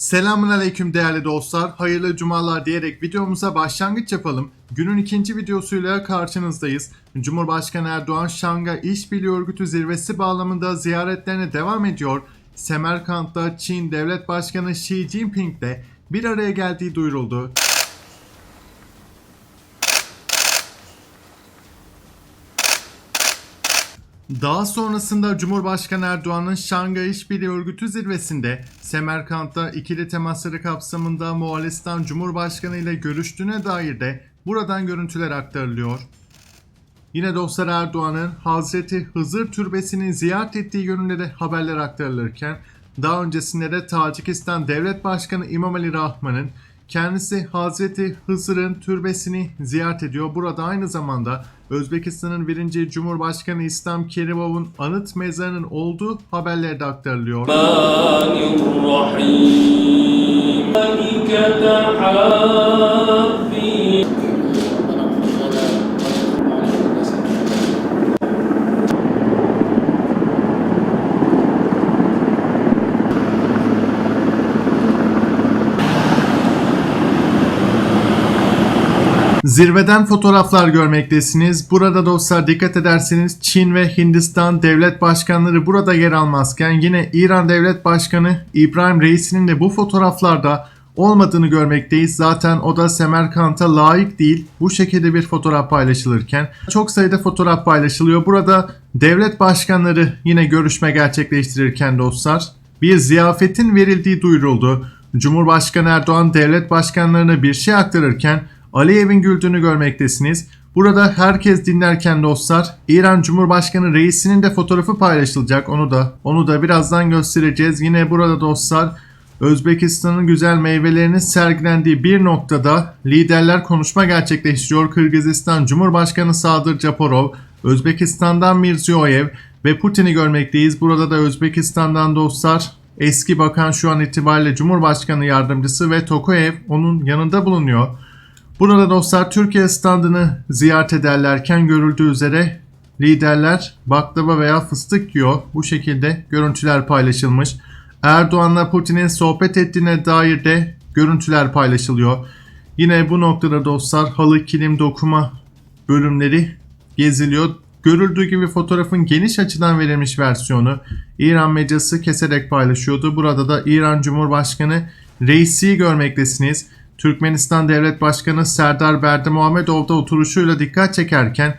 Selamun aleyküm değerli dostlar. Hayırlı cumalar diyerek videomuza başlangıç yapalım. Günün ikinci videosuyla karşınızdayız. Cumhurbaşkanı Erdoğan Şangay İşbirliği Örgütü zirvesi bağlamında ziyaretlerine devam ediyor. Semerkant'ta Çin Devlet Başkanı Xi Jinping'le bir araya geldiği duyuruldu. Daha sonrasında Cumhurbaşkanı Erdoğan'ın Şangay İşbirliği Örgütü zirvesinde Semerkant'ta ikili temasları kapsamında Moğolistan Cumhurbaşkanı ile görüştüğüne dair de buradan görüntüler aktarılıyor. Yine dostlar Erdoğan'ın Hazreti Hızır Türbesi'ni ziyaret ettiği yönünde de haberler aktarılırken daha öncesinde de Tacikistan Devlet Başkanı İmamali Rahman'ın kendisi Hazreti Hızır'ın türbesini ziyaret ediyor. Burada aynı zamanda Özbekistan'ın 1. Cumhurbaşkanı İslam Kerimov'un anıt mezarının olduğu haberleri de aktarılıyor. Zirveden fotoğraflar görmektesiniz. Burada dostlar dikkat ederseniz Çin ve Hindistan devlet başkanları burada yer almazken yine İran devlet başkanı İbrahim Reis'inin de bu fotoğraflarda olmadığını görmekteyiz. Zaten o da Semerkant'a layık değil. Bu şekilde bir fotoğraf paylaşılırken çok sayıda fotoğraf paylaşılıyor. Burada devlet başkanları yine görüşme gerçekleştirirken dostlar bir ziyafetin verildiği duyuruldu. Cumhurbaşkanı Erdoğan devlet başkanlarına bir şey aktarırken Aliyev'in güldüğünü görmektesiniz. Burada herkes dinlerken dostlar İran Cumhurbaşkanı reisinin de fotoğrafı paylaşılacak. Onu da onu da birazdan göstereceğiz. Yine burada dostlar Özbekistan'ın güzel meyvelerinin sergilendiği bir noktada liderler konuşma gerçekleştiriyor. Kırgızistan Cumhurbaşkanı Sadır Japarov, Özbekistan'dan Mirziyoyev ve Putin'i görmekteyiz. Burada da Özbekistan'dan dostlar eski bakan şu an itibariyle Cumhurbaşkanı yardımcısı ve Tokayev onun yanında bulunuyor. Burada dostlar Türkiye standını ziyaret ederlerken görüldüğü üzere liderler baklava veya fıstık yiyor. Bu şekilde görüntüler paylaşılmış. Erdoğan'la Putin'in sohbet ettiğine dair de görüntüler paylaşılıyor. Yine bu noktada dostlar halı kilim dokuma bölümleri geziliyor. Görüldüğü gibi fotoğrafın geniş açıdan verilmiş versiyonu İran medyası keserek paylaşıyordu. Burada da İran Cumhurbaşkanı Reisi görmektesiniz. Türkmenistan Devlet Başkanı Serdar Berdimuhamedov da oturuşuyla dikkat çekerken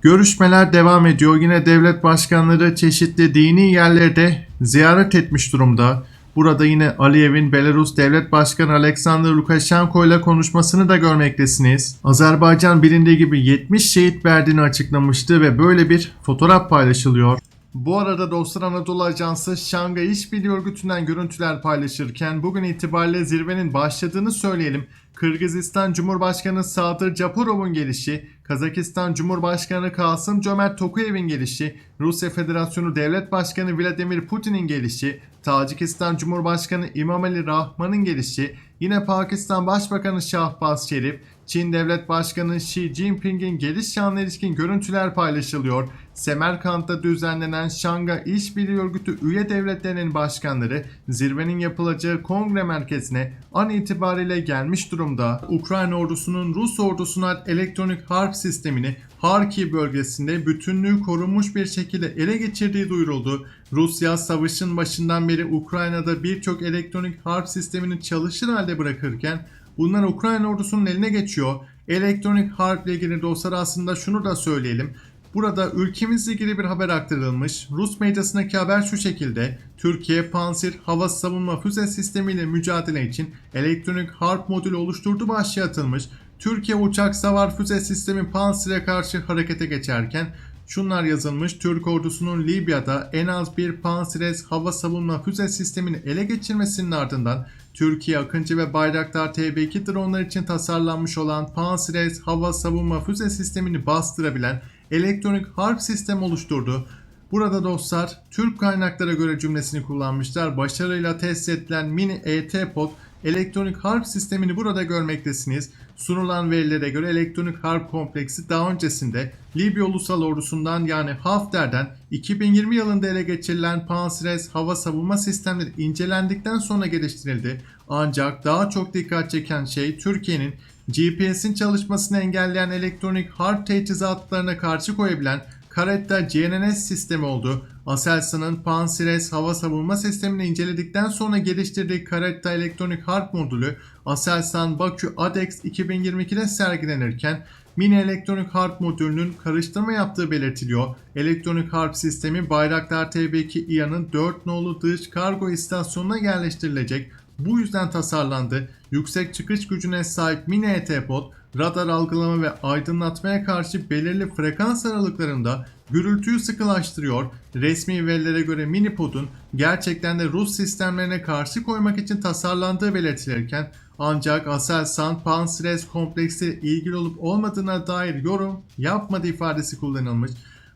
görüşmeler devam ediyor. Yine devlet başkanları çeşitli dini yerlerde ziyaret etmiş durumda. Burada yine Aliyev'in Belarus Devlet Başkanı Alexander Lukashenko ile konuşmasını da görmektesiniz. Azerbaycan bilindiği gibi 70 şehit verdiğini açıklamıştı ve böyle bir fotoğraf paylaşılıyor. Bu arada dostlar Anadolu Ajansı Şangay İşbirliği Örgütü'nden görüntüler paylaşırken bugün itibariyle zirvenin başladığını söyleyelim. Kırgızistan Cumhurbaşkanı Sadır Japarov'un gelişi, Kazakistan Cumhurbaşkanı Kasım Cömert Tokayev'in gelişi, Rusya Federasyonu Devlet Başkanı Vladimir Putin'in gelişi, Tacikistan Cumhurbaşkanı İmamali Rahman'ın gelişi, yine Pakistan Başbakanı Şahbaz Şerif, Çin Devlet Başkanı Xi Jinping'in geliş şanına ilişkin görüntüler paylaşılıyor. Semerkant'ta düzenlenen Şangay İşbirliği Örgütü üye devletlerinin başkanları zirvenin yapılacağı kongre merkezine an itibariyle gelmiş durumda. Ukrayna ordusunun Rus ordusuna elektronik harp sistemini Harkiv bölgesinde bütünlüğü korunmuş bir şekilde ele geçirdiği duyuruldu. Rusya savaşın başından beri Ukrayna'da birçok elektronik harp sistemini çalışır halde bırakırken Bunlar Ukrayna ordusunun eline geçiyor. Elektronik harple ilgili dostlar aslında şunu da söyleyelim. Burada ülkemizle ilgili bir haber aktarılmış. Rus medyasındaki haber şu şekilde. Türkiye Panzer hava savunma füze sistemiyle mücadele için elektronik harp modülü oluşturduğu başlığı atılmış. Türkiye uçak savar füze sistemi Panzer'e karşı harekete geçerken şunlar yazılmış. Türk ordusunun Libya'da en az bir Panzerez hava savunma füze sistemini ele geçirmesinin ardından Türkiye Akıncı ve Bayraktar TB2 dronlar için tasarlanmış olan Panzerez hava savunma füze sistemini bastırabilen elektronik harp sistemi oluşturdu. Burada dostlar Türk kaynaklara göre cümlesini kullanmışlar. Başarıyla test edilen mini ET pod elektronik harp sistemini burada görmektesiniz. Sunulan verilere göre elektronik harp kompleksi daha öncesinde Libya Ulusal Ordusu'ndan yani Hafter'den 2020 yılında ele geçirilen Panzerez hava savunma sistemleri incelendikten sonra geliştirildi. Ancak daha çok dikkat çeken şey Türkiye'nin GPS'in çalışmasını engelleyen elektronik harp teçhizatlarına karşı koyabilen Karetta GNSS sistemi oldu. Aselsan'ın Panzerez hava savunma sistemini inceledikten sonra geliştirdiği Karetta elektronik harp modülü Aselsan Bakü ADEX 2022'de sergilenirken Mini elektronik harp modülünün karıştırma yaptığı belirtiliyor. Elektronik harp sistemi Bayraktar TB2 İHA'nın 4 nolu dış kargo istasyonuna yerleştirilecek. Bu yüzden tasarlandı. Yüksek çıkış gücüne sahip mini ET-pod, radar algılama ve aydınlatmaya karşı belirli frekans aralıklarında gürültüyü sıkılaştırıyor. Resmi verilere göre mini podun gerçekten de Rus sistemlerine karşı koymak için tasarlandığı belirtilirken ancak Aselsan Panzerez kompleksi ilgili olup olmadığına dair yorum yapmadı ifadesi kullanılmış.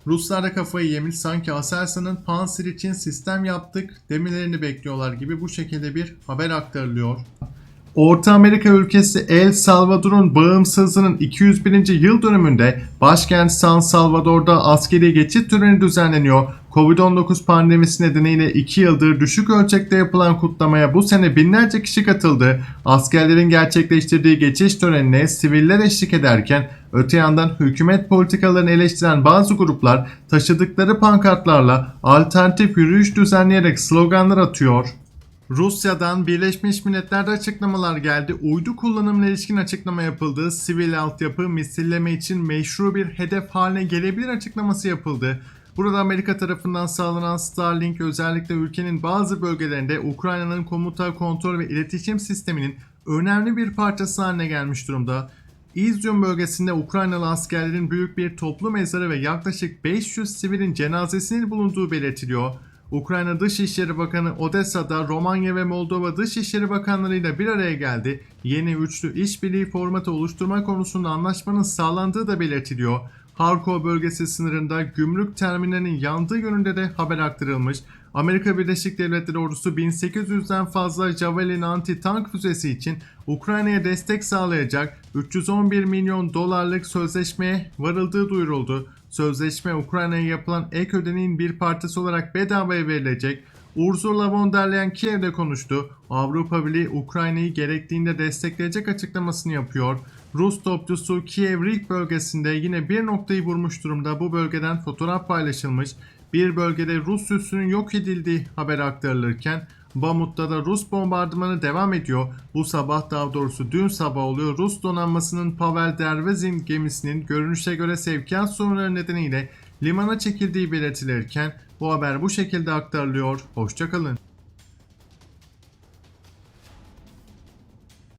Ruslar da kafayı yemiş sanki Aselsan'ın Panzer için sistem yaptık demelerini bekliyorlar gibi bu şekilde bir haber aktarılıyor. Orta Amerika ülkesi El Salvador'un bağımsızlığının 201. yıl dönümünde başkent San Salvador'da askeri geçit töreni düzenleniyor. Covid-19 pandemisi nedeniyle 2 yıldır düşük ölçekte yapılan kutlamaya bu sene binlerce kişi katıldı. Askerlerin gerçekleştirdiği geçiş törenine siviller eşlik ederken öte yandan hükümet politikalarını eleştiren bazı gruplar taşıdıkları pankartlarla alternatif yürüyüş düzenleyerek sloganlar atıyor. Rusya'dan Birleşmiş Milletler'de açıklamalar geldi. Uydu kullanımına ilişkin açıklama yapıldı. Sivil altyapı misilleme için meşru bir hedef haline gelebilir açıklaması yapıldı. Burada Amerika tarafından sağlanan Starlink özellikle ülkenin bazı bölgelerinde Ukrayna'nın komuta, kontrol ve iletişim sisteminin önemli bir parçası haline gelmiş durumda. İzyum bölgesinde Ukraynalı askerlerin büyük bir toplu mezarı ve yaklaşık 500 sivilin cenazesinin bulunduğu belirtiliyor. Ukrayna Dışişleri Bakanı Odessa'da Romanya ve Moldova Dışişleri Bakanlarıyla bir araya geldi. Yeni üçlü işbirliği formatı oluşturma konusunda anlaşmanın sağlandığı da belirtiliyor. Harkov bölgesi sınırında gümrük terminalinin yandığı yönünde de haber aktarılmış. Amerika Birleşik Devletleri ordusu 1800'den fazla Javelin anti-tank füzesi için Ukrayna'ya destek sağlayacak 311 milyon dolarlık sözleşmeye varıldığı duyuruldu. Sözleşme Ukrayna'ya yapılan ek ödeneğin bir partisi olarak bedavaya verilecek. Ursula von der Leyen Kiev'de konuştu. Avrupa Birliği Ukrayna'yı gerektiğinde destekleyecek açıklamasını yapıyor. Rus topçusu Kiev Rig bölgesinde yine bir noktayı vurmuş durumda. Bu bölgeden fotoğraf paylaşılmış. Bir bölgede Rus üssünün yok edildiği haber aktarılırken Bamut'ta da Rus bombardımanı devam ediyor. Bu sabah daha doğrusu dün sabah oluyor. Rus donanmasının Pavel Dervezin gemisinin görünüşe göre sevkiyat sorunları nedeniyle limana çekildiği belirtilirken bu haber bu şekilde aktarılıyor. Hoşçakalın.